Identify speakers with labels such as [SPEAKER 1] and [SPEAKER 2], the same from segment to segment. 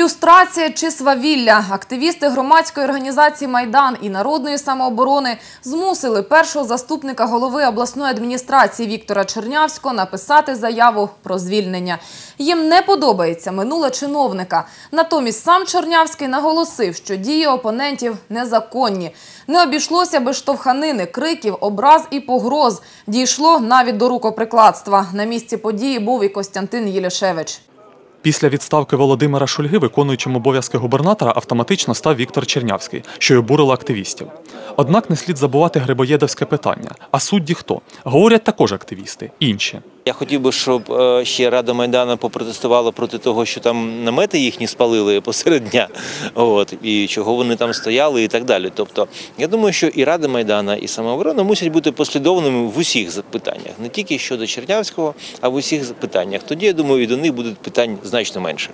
[SPEAKER 1] Люстрація чи свавілля. Активісти громадської організації Майдан і народної самооборони змусили першого заступника голови обласної адміністрації Віктора Чернявського написати заяву про звільнення. Їм не подобається минуле чиновника. Натомість сам Чернявський наголосив, що дії опонентів незаконні. Не обійшлося без штовханини, криків, образ і погроз. Дійшло навіть до рукоприкладства. На місці події був і Костянтин Єлішевич.
[SPEAKER 2] Після відставки Володимира Шульги виконуючим обов'язки губернатора автоматично став Віктор Чернявський, що й обурило активістів. Однак не слід забувати грибоєдовське питання. А судді хто? Говорять також активісти, інші.
[SPEAKER 3] Я хотів би, щоб е, ще Рада Майдану попротестувала проти того, що там намети їхні спалили посеред дня, от і чого вони там стояли, і так далі. Тобто, я думаю, що і Рада Майдана, і самооборона мусять бути послідовними в усіх запитаннях, не тільки щодо Чернявського, а в усіх запитаннях. Тоді я думаю, і до них будуть питань значно менше.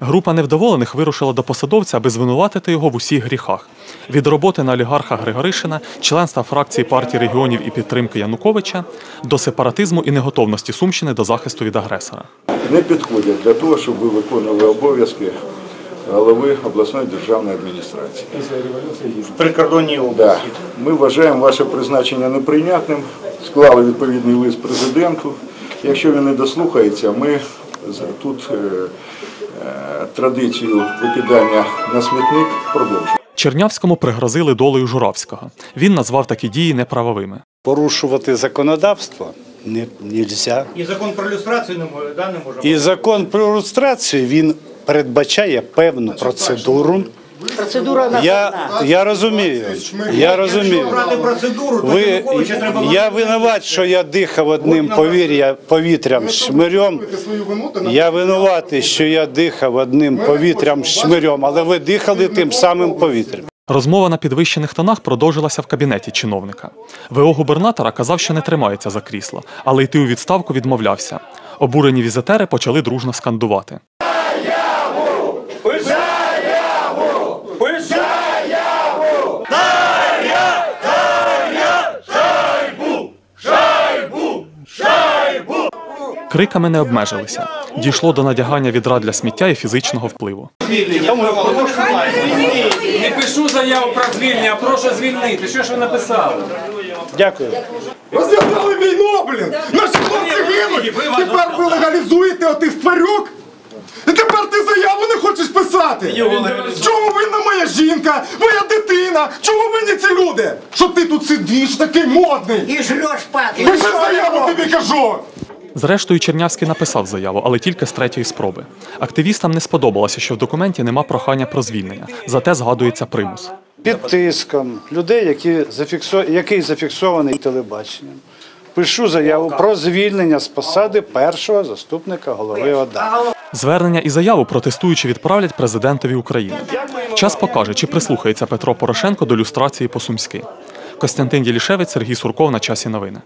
[SPEAKER 2] Група невдоволених вирушила до посадовця, аби звинуватити його в усіх гріхах: від роботи на олігарха Григоришина, членства фракції партії регіонів і підтримки Януковича до сепаратизму і неготовності Сумщини до захисту від агресора.
[SPEAKER 4] не підходять для того, щоб ви виконували обов'язки голови обласної державної адміністрації.
[SPEAKER 5] прикордонній
[SPEAKER 4] Да.
[SPEAKER 5] області.
[SPEAKER 4] Ми вважаємо ваше призначення неприйнятним, склали відповідний лист президенту. Якщо він не дослухається, ми тут е, е, традицію викидання на смітник продовжує.
[SPEAKER 2] Чернявському пригрозили долею Журавського. Він назвав такі дії неправовими.
[SPEAKER 6] порушувати законодавство не нельзя.
[SPEAKER 5] І закон про люстрацію не може, да, не може.
[SPEAKER 6] І закон про люстрацію він передбачає певну процедуру.
[SPEAKER 7] Процедура
[SPEAKER 6] Я, я розумію. Я розумію.
[SPEAKER 5] Брати процедуру, то
[SPEAKER 6] Ви,
[SPEAKER 5] Януковича треба
[SPEAKER 6] я винуват, що я дихав одним повір'я, повітрям шмирем. Я винуватий, що я дихав одним повітрям шмирем, але ви дихали тим самим повітрям.
[SPEAKER 2] Розмова на підвищених тонах продовжилася в кабінеті чиновника. ВО губернатора казав, що не тримається за крісло, але йти у відставку відмовлявся. Обурені візитери почали дружно скандувати. Криками не обмежилися. Дійшло до надягання відра для сміття і фізичного впливу.
[SPEAKER 8] Не пишу заяву про звільнення, а прошу звільнити. Що ж ви написали?
[SPEAKER 6] Дякую.
[SPEAKER 9] Розв'язали війну, блін! Наші хлопці гинуть! Тепер ви легалізуєте отих тварюк? І тепер ти заяву не хочеш писати! Чому винна моя жінка, моя дитина? Чому винні ці люди? Що ти тут сидиш такий модний?
[SPEAKER 7] і жреш пати.
[SPEAKER 9] Пиши заяву, тобі кажу!
[SPEAKER 2] Зрештою, Чернявський написав заяву, але тільки з третьої спроби. Активістам не сподобалося, що в документі нема прохання про звільнення, зате згадується примус.
[SPEAKER 6] Під тиском людей, які зафіксо... який зафіксований телебаченням. Пишу заяву про звільнення з посади першого заступника голови ОДА.
[SPEAKER 2] Звернення і заяву протестуючи відправлять президентові України. Час покаже, чи прислухається Петро Порошенко до люстрації по-сумськи. Костянтин Єлішевець, Сергій Сурков на часі новини.